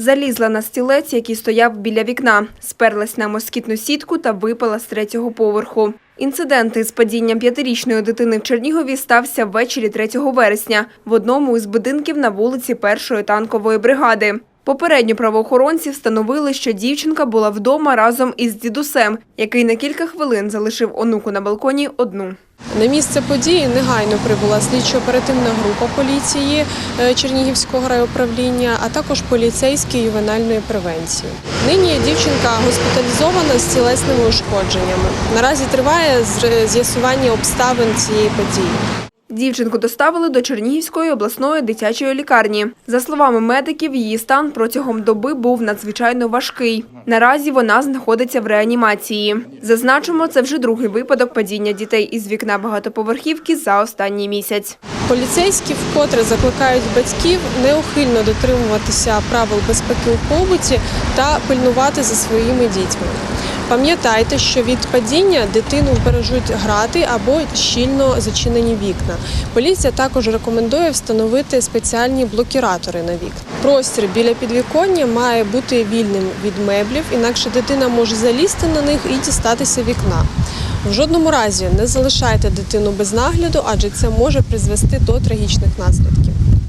Залізла на стілець, який стояв біля вікна, сперлась на москітну сітку та випала з третього поверху. Інцидент із падінням п'ятирічної дитини в Чернігові стався ввечері 3 вересня в одному із будинків на вулиці Першої танкової бригади. Попередньо правоохоронці встановили, що дівчинка була вдома разом із дідусем, який на кілька хвилин залишив онуку на балконі одну. На місце події негайно прибула слідчо-оперативна група поліції е, Чернігівського райуправління, а також поліцейські ювенальної превенції. Нині дівчинка госпіталізована з тілесними ушкодженнями. Наразі триває з'ясування обставин цієї події. Дівчинку доставили до Чернігівської обласної дитячої лікарні. За словами медиків, її стан протягом доби був надзвичайно важкий. Наразі вона знаходиться в реанімації. Зазначимо, це вже другий випадок падіння дітей із вікна багатоповерхівки за останній місяць. Поліцейські вкотре закликають батьків неухильно дотримуватися правил безпеки у побуті та пильнувати за своїми дітьми. Пам'ятайте, що від падіння дитину бережуть грати або щільно зачинені вікна. Поліція також рекомендує встановити спеціальні блокіратори на вікна. Простір біля підвіконня має бути вільним від меблів, інакше дитина може залізти на них і дістатися вікна. В жодному разі не залишайте дитину без нагляду, адже це може призвести до трагічних наслідків.